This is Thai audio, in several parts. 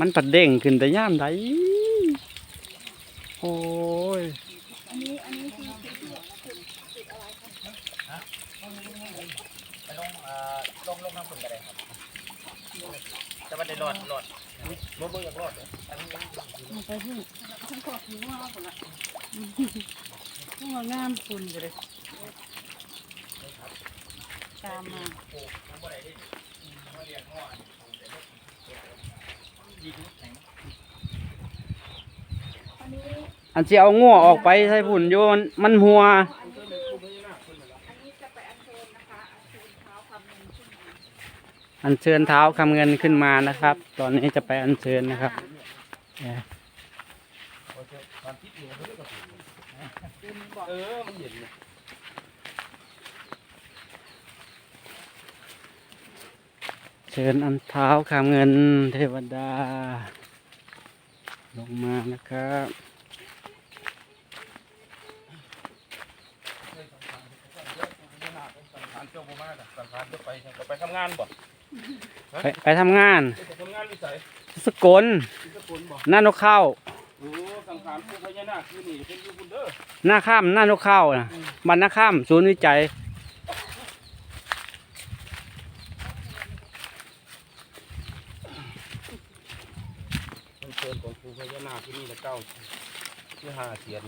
มันปัดเด้งขึ้นแต่ย่ามใดโอ้ยอันนี้อันนี้คืออคือคือคืออะไรคะไปลงเอ่อลงลงน้ำฝุ่นก็ได้ครับจะมาได้รอดรอดรถเบิ่งอยากรอดเลยไปที่ทั้งขอบหิวมากคนละต้องมางามคุณเลยตามมา อันสิเอางัวออกไปใส่ฝุ่นโยนมันหัว อันเชิญเท้าคำเงินขึ้นมานะครับ ตอนนี้จะไปอัญเชิญนะครับเออมันเย็นเลย เชิญอันเท้าคำเงินเทวดา ลงมานะครับสังขารเจ้าบ่มากอะสังขารจะไปจะไปทำงานบ่ไปไปทำงานไปทำงานวิสัยสกลที่สกุลบ่หน้านกเข้าโอ้สังขารผู้พญานาคคือนี่เป็นอยู่บุญเด้อหน้าข้ามหน้านกเข้านะบ้านหน้าข้ามศูนย์วิจัย มันเชิญของผู้พญานาคที่นี่ละเก้าที่หาเสียน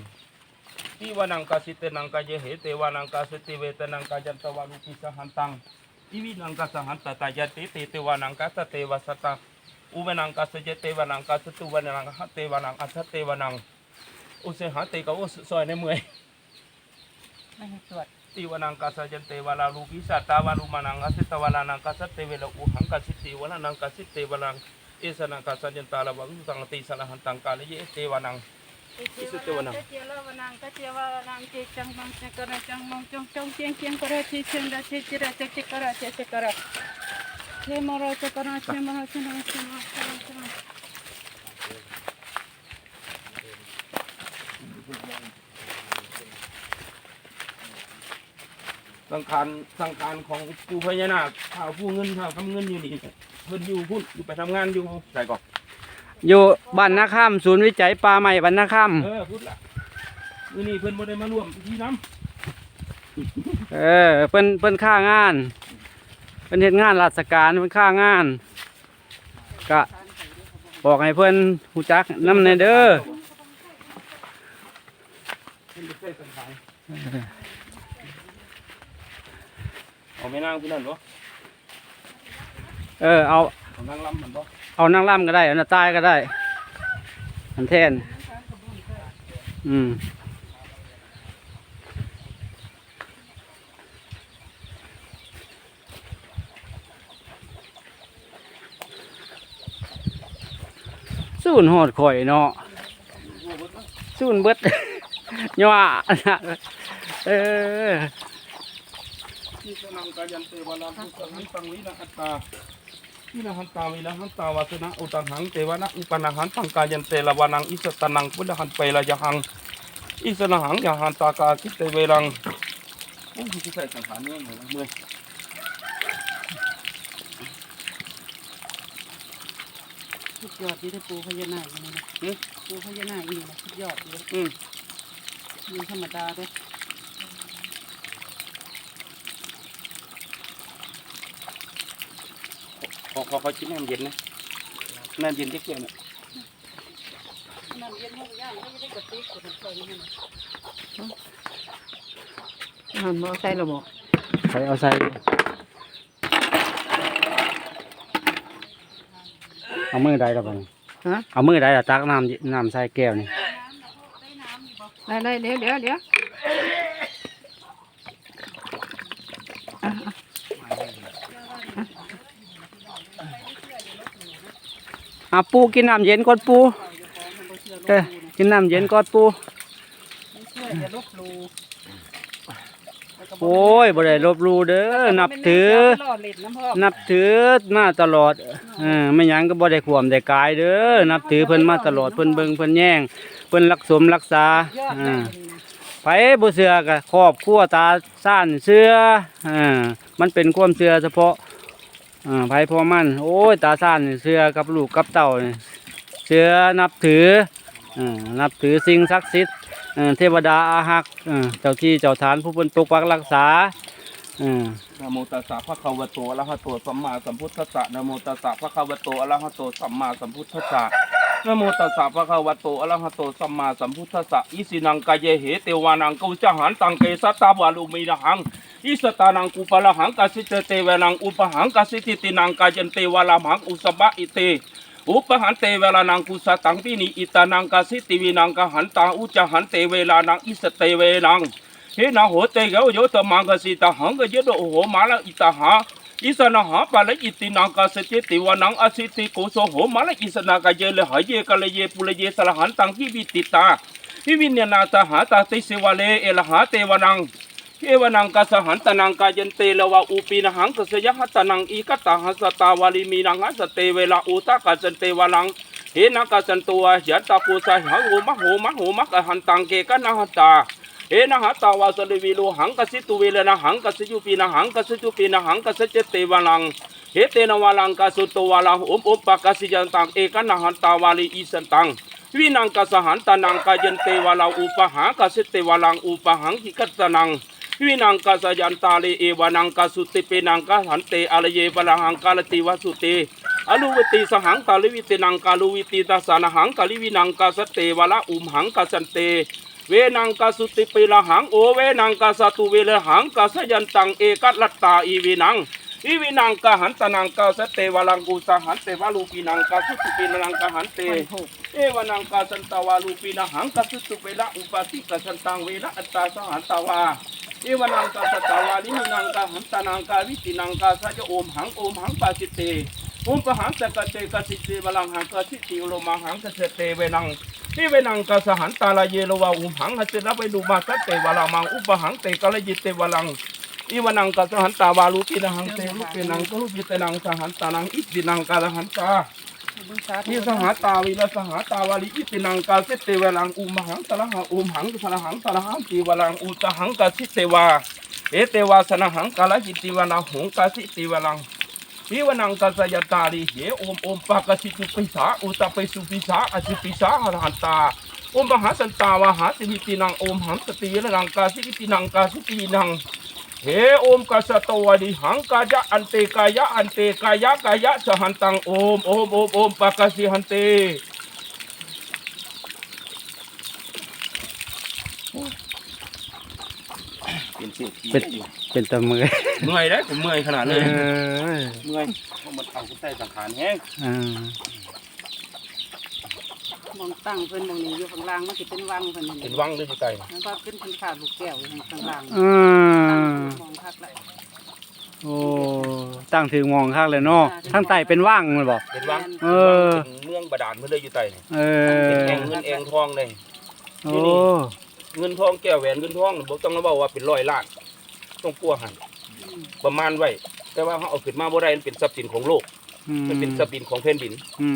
ที่วานังกาสิเตนังกาเยเหเตวานังกาสติเวตนังกายันตวานุปิสหันตังอีวินังกาสหันตตายติเตเตวานังกาสเตวสตังอุเวนังกาสเจเตวานังกาสตุวานังหะเตวานังอัสสเตวานังอุเสหะเตกอุสซอยในเมื่อยไม่ให้ตรวจติวานังกาสจันเตวาลาลูกิสตาวาลุมานังอสิตวาลานังกาสเตเวลอุหังกาสิติวานังกาสิเตวานัง เอสนังกาสจันตาลาวังสังติสละหันตังกาลเยเตวานังเจเจวนังเจเจวนังเจเจวนังเจจังมังเจกระจังมังจงจงเจียงเจียงกระเจเจียงดาเจเจระเจเจกระเจเจกระเจมระเจกระเจมระเจมระเจมระเจมระเจมระสังขารสังขารของผู้พญานาคข้าวผู้เงินข้าวทำเงินอยู่นี่ เพิ่นอยู่พุ่นอยู่ไปทำงานอยู่ใส่ก่อนอยู่บ้านหน้าข้ามศูนย์วิจัยปลาใหม่บ้านหน้าข้ามเออพุ่นละมื้อนี้เพิ่นบ่ได้มาร่วมพิธีน้เออเพิ่นเพิ่นค่างานเพิ่นเฮ็ดงานราชการเพิ่นค่างานก็บอกให้เพิ่นฮู้จักนำในเด้อำเพิ่นบ่ใช่สังขารเอาไม่นางผู้นั้นบ่ เออเอาเอานางลำมันบ่เอานางล่ำก็ได้เอาหน้าใต้ก็ได้อันแทน อืมสูนหอดข่อยเนาะสูนเบิดย่อเออที่สนังกายันเตวาลาภุสังหันตังวินะอัตตา วินะหันตาวินะหันตาวาสนะอุตังหังเตวะนะอุปนะหันตังกายันเตละวานังอิสตนังพุทธหันเปละยะหังอิสนะหังยะหันตากาคิเตเวรังโอ้ยที่ใส่สังขารเนี่ยเหนื่อยเมื่อยสุดยอดที่ได้ปูพญานาคนี่นะปูพญานาคนี่นะสุดยอดเลยอืมมีธรรมดาด้วย อขอขอชิ้นน้ำเย็นนะน้ำเย็นที่เกี่ยวน่ะน้ำเย็นห้องย่างก็จะได้กระติกกระติกใส่นี่นะหันมาใส่ระบบใส่เอาใส่เอามือได้แล้วไปฮะเอามือได้แล้วตักน้ำน้ำใส่แก้วนี่ได้ได้เดี๋ยวเดี๋ยวเดี๋ยวอะอะ อะปูกินน้ำเย็นก่อนปูเออกินน้ำเย็นก่อนปูไม่เชื่ออย่าลบหลู่โอ้ยบ่ได้ลบหลู่เด้อนับถือรอเล่นน้ำพ่อนับถือมาตลอดเออไม่หยังก็บ่ได้ขวมได้กายเด้อนับถือเพิ่นมาตลอดเพิ่นเบิ่งเพิ่นแย่งเพิ่นรักสมรักษายอดเอเลยอไผบ่เชื่อก็ครอบครัวตาซ่านเชื่อเออมันเป็นความเชื่อเฉพาะ อ่าไผพ่อมัน โอ้ย ตาซ่านเชื่อกับลูกกับเต่าเชื่อนับถืออ่านับถือสิ่งศักดิ์สิทธิ์เอ่อเทวดาอาหักเอ่อเจ้าที่เจ้าฐานผู้เป็นปกปักรักษาอ่านะโมตัสสะพระคาวโตอะระหะโตสัมมาสัมพุทธัสสะนะโมตัสสะพระคาวโตอะระหะโตสัมมาสัมพุทธัสสะ นะโมตัสสะภะคะวะโตอะระหะโตสัมมาสัมพุทธัสสะอิสินังกายเหเตวานังกุจหันตังเกสัตตาวาลุมินะหังอิสตานังกุปะละหังกสิเตเตวนังอุปหังกสิติตินังกายันเตวาลาหังอุสบะอิเตอุปหันเตเวลานังกุสตังปินิอิตานังกสิติวินังกหันตาอุจหันเตเวลานังอิสเตเวนังเฮนะโหเตเกวโยตมังกสิตาหังกยโดโหมาละอิตาหา อิสนาหาปะละอิตินังกาสจิติวานังอสิติโกโสโหมาละอิสนากะเยเลหะเยกะเลเยปุเลเยสละหันตังที่วิติตาวิวิญญาณาตาหาตาติเสวะเลเอลหาเตวานังเอวนังกาสหันตนังกายันเตลวะอุปีนหังกสยหัตตนังอีกตาหัสตาวาลิมีนังหัสเตเวลาอุตากาจันเตวานังเฮนักสันตัวยัตตาปูสาหังโหมะโหมะโหมะกหันตังเกกนะหัตตา เฮนะหัตาวาสลิวิโลหังกสิตุเวลนะหังกสิยุปีนะหังกสิจุปีนะหังกสิเจเตวาลังเฮเตนะวาลังกสุตวาลังอมอมปะกสิยันตังเอกนะหันตาวาลีอีสันตังวินังกสหันตานังกายันเตวาลาอุปหากสิเตวาลังอุปหังกิกัตตนังวินังกสยันตาเลเอวานังกสุติเปนังกหันเตอะรเยปะลหังกาลติวสุเตอนุวิติสหังกาลิวิตินังกาลุวิติตาสานหังกาลิวินังกสเตวะละอุมหังกสันเต เวนังกาสุติปิละหังโอเวนังกาสตุเวลหังกาสยันตังเอกัตลัตตาอีวินังอีวินังกาหันตนังกาสเตวะลังกุสหันเตวะลูปินังกาสุติปินังกาหันเตเอวนังกาสันตาวาลูปินะหังกาสุตุเวละอุปาติกาสันตังเวละอัตตาสหันตาวาเอวนังกาสตาวาลิมินังกาหันตนังกาวิตินังกาสัจโอมหังโอมหังปาสิเตอุปหังสกเตกสิเตวลังหังกสิติโลมาหังกเสเตเวนัง นี่เวนังกสหันตาลาเยโลวาอุมหังหัสระไปดูมาสเตวลามังอุปหังเตกะลยิเตวลังอีวนังกสหันตาวาลุปินังเตลุปินังกลุปิเตนังสหันตานังอิตินังกาลหันตานี่สหาตาวิลสหาตาวาลิอิตินังกาเสเตวลังอุมหังสละหังอุมหังสละหังสละหังตีวลังอุตหังกสิเตวาเอเตวาสนะหังกาลจิติวลังหงกสิติวลัง วิวนังกัสยตาลีเหโอมโอมปากสิตุปิสาอุตไปสุปิสาอสิปิสาหหันตาโอมมหาสันตาวหาสิวิตินังโอมหังสติยนังกาสิวิตินังกาสิตินังเฮโอมกัสตวดิหังกายะอันเตกายะอันเตกายะกายะสหันตังโอมโอมโอมโอมปากสิหันเต เป็นเสียทีเป็นเป็นตะมือเมื่อยได้ผมเมื่อยขนาดเอเลยอเมื่อยเพราะมันเอาขึ้นใต้สังขารแห้งอ่ามองตั้งเพิ่นมองนี้อยู่ข้างล่างมันสิเป็นวังเพิ่นนี่เป็นวังด้วยพี่ไก่มันว่าเป็นพันขาลูกแก้วอยู่ข้างล่างอืมมองคักละโอ้ตั้งถึงมองข้างเลยเนาะทั้งใต้เป็นว่างมันบอก เป็นวังเออ เป็นเมืองบาดาลเพื่อเลยอยู่ใต้นี่เอเป็นอแองเงินแองทองเลย โอ้ เงินทองแก้วแหวนเงินทองบอกต้องมาบอกว่าเป็นร้อยล้าน ต้องปัวหันประมาณไว้ แต่ว่าเขาเอาขึ้นมาบ่ได้มันเป็นทรัพย์สินของโลกอืมมันเป็นทรัพย์สินของแผ่นดินอื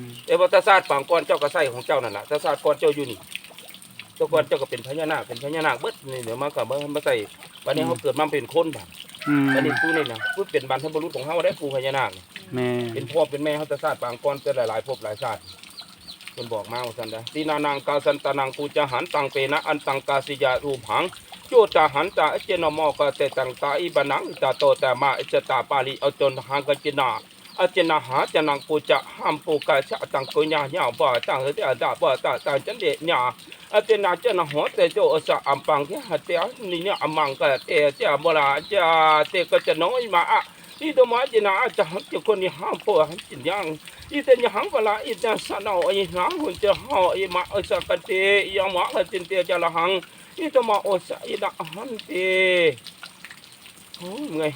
มแต่ว่าตาซาดปางก้อนเจ้าก็ใส่ของเจ้านั่นแหละตาซาดก้อนเจ้าอยู่นี่เจ้าก้อนเจ้าก็เป็นพญานาคเป็นพญานาคเบิดนี่เดี๋ยวมากับมาใส่วันนี้เขาเกิดมาเป็นคนบ้านอืมวันนี้ผู้นี่นะผู้เป็นบรรพบุรุษของเขาได้ปู่พญานาคนี่แม่เป็นพ่อเป็นแม่เขาจะศาสตร์ปางก้อนจะหลายๆภพหลายชาติ จนบอกมาว่าสันดาตีนานังกาสันตานังปูจหันตังเปนะอันตังกาสิยารูปหังโจจาหันตาเจนโมกะเตตังตาอิบานังตาโตแต่มาอิจตาปาลีเอาจนหังกจินาอาเจนาหาจนังปูจะห้ามปูกาชะตังกุญญาญาบ่ตังเตอดาบ่ตาตังจันเดญาอาเจนาเจนะหัวเตโจอสะอัมปังเที่หัตเตนี่เนี่ยอมังกะเตเจาบลาจาเตกะจะน้อยมาอะอีตัวมาจนาอาจารย์จะคนนี้ห้ามปวหันจินยัง อีแต่ยังหังเวลาอีแต่สนออีหางหุ่นจะห่ออีมาเอสักเตยังมาละจินเตจะละหังอีตัวมาโอสะอีละหันเตโอ้เมื่อย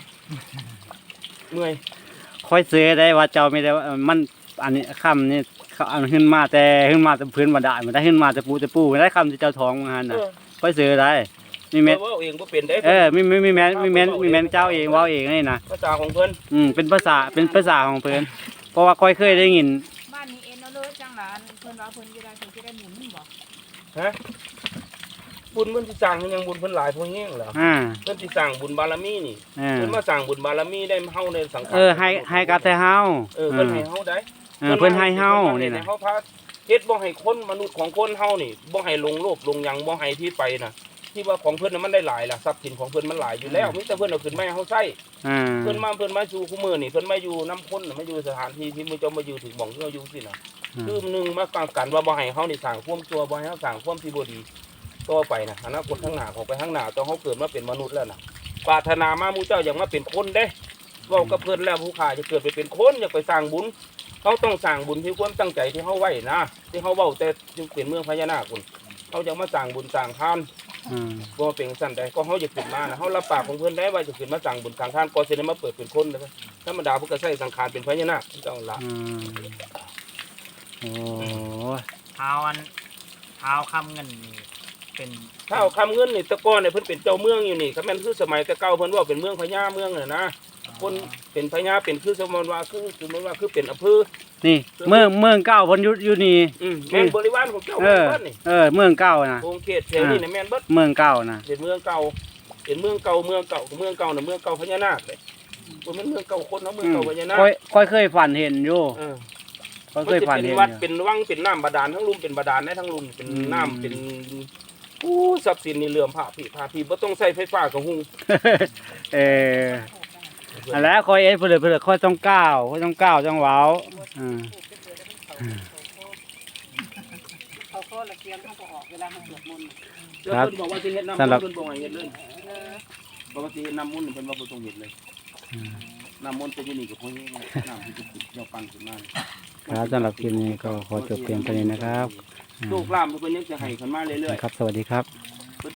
เมื่อยค่อยเสือได้ว่าเจ้าไม่ได้ว่าเอ่อมันอันนี้คำนี่เขาอันขึ้นมาแต่ขึ้นมาแต่พื้นมาได้มันได้ขึ้นมาแต่ปูแต่ปูไม่ได้คำที่เจ้าท้องมาหันเอน่ะอค่อยเสือได้มีแม่นเว่าเองก็เป็นได้เออมีมีมีแม่นมีแม่นมีแม่นเจ้าเองเว้าเองนี่นะภาษาของเพิ่นอืมเป็นภาษาเป็นภาษาของเพิ่นเพ ราะว่าค่อยเคยได้ยิน บ้านนี้เอ็นเอาเลยจังหลานเพิ่นว่าเพิ่นจะได้เพิ่นจะได้หมุนบ่ฮะบปุ่นเพิ่นสิสร้างให้ยังบุญเพิ่นหลายพอแห้งเหรออ่าเพิ่นสิสร้างบุญบารมีนี่เออเพิ่นมาสร้างบุญบารมีได้เฮาในสังขารเออให้ให้กับแต่เฮาเออเพิ่นให้เฮาได้ เออเพิ่นให้เฮานี่นะนะเฮาพาเฮ็ดบ่ให้คนมนุษย์ของคนเฮานี่บ่ให้ลงโลภลงหยังบ่ให้ที่ไปน่ะ ที่ว่าของเพิ่นน่ะมันได้หลายล่ะทรัพย์สินของเพิ่นมันหลายอยู่แล้วมีแต่เพิ่นเอาขึ้นมาให้เฮาใช้อ่าเพิ่นมาเพิ่นมาอยู่คู่มือนี่เพิ่นมาอยู่น้ำพ้นน่ะมาอยู่สถานที่ที่มื้อเจ้ามาอยู่ถึงหม่องที่เฮาอยู่สิน่ะ คือหนึ่งมากังกันว่าบ่ให้เฮานี่สร้างความชั่วบ่ให้เฮาสร้างความที่บ่ดีต่อไปนะอนาคตข้างหน้าของไปข้างหน้าต้องเฮาเกิดมาเป็นมนุษย์แล้วนะปรารถนามาหมู่เจ้าอยากมาเป็นคนเด้เว้ากับเพิ่นแล้วผู้ข้าจะเกิดไปเป็นคนอยากไปสร้างบุญเขาต้องสร้างบุญที่ความตั้งใจที่เฮาไว้นะที่เฮาเว้าแต่จึงเป็นเมืองพญานาคคุณเขาจะมาสร้างบุญสร้างทาน อืมบ่มาเป็นสั่นใดก็เฮาจะขึ้นมานะเฮารับปากของเพิ่นได้ว่าจะขึ้นมาสร้างบุญสร้างทานก็สิได้มาเปิดเป็นคนนะครับธรรมดาเพิ่นก็ใช้สังขารเป็นพญานาคเจ้าละอืมโอ้เท้าอันเท้าคำเงินนี่เป็นถ้าเอาคำเงินนี่แตะก้อนเนี่ยเพิ่นเป็นเจ้าเมืองอยู่นี่ครับแม่นคือสมัยแต่เก่าเพิ่นว่าเป็นเมืองพญาเมืองน่ะนะ คนเป็นพญาเป็นคือสมมติว่าคือสมมติว่าคือเป็นอำเภอ นี่เมืองเมืองเก่าเพิ่นอยู่อยู่นี่อืมแม่นบริวารของเจ้าเอเมืองอเพิ่นนี่เออ เมืองเก่านะโองเขตแถวนี้น่ะแม่นเบิดเมืองเก่านะเป็นเมืองเก่าเป็นเมืองเก่าเมืองเก่าเมืองเก่าน่ะเมืองเก่าพญานาคเลยบ่แม่นเมืองเก่าคนเนาะเมืองอืมเก่าพญานาคค่อยค่อยเคยฝันเห็นอยู่เออค่อยมัเคนยจะฝันเป็นเห็นวัดอยู่เป็นวังเป็นน้ำบาดาลทั้งลุ่มเป็นบาดาลได้ทั้งลุ่มเป็นอืมน้ำเป็นอู้ทรัพย์สินนี่เหลื่อมผ้าพี่ผ้าพี่บ่ต้องใช้ไฟฟ้ากับหุงเออ อันแล้วค่อยเอ็ดเพื่อเพื่อค่อยต้องก้าวค่อยต้องก้าวจังหวะอืมเขาก็ละเกียนเขาก็ออกเวลาเขาสวดมนต์แล้วเพิ่นบอกว่าสิเฮ็ดน้ำมันต์เพิ่นบอกให้เฮ็ดเลยบอกว่าสิเฮ็ดน้ำมันต์เพิ่นว่าบ่ต้องเฮ็ดเลยอืมน้ำมันต์จะอยู่นี่ก็พอแห้งแล้วน้ำที่จะติดเราปั่นขึ้นมาครับสำหรับคลิปนี้ก็ขอจบเพียงเท่านี้นะครับลูกหลานเพิ่นยังจะให้ขึ้นมาเรื่อยๆครับ สวัสดีครับ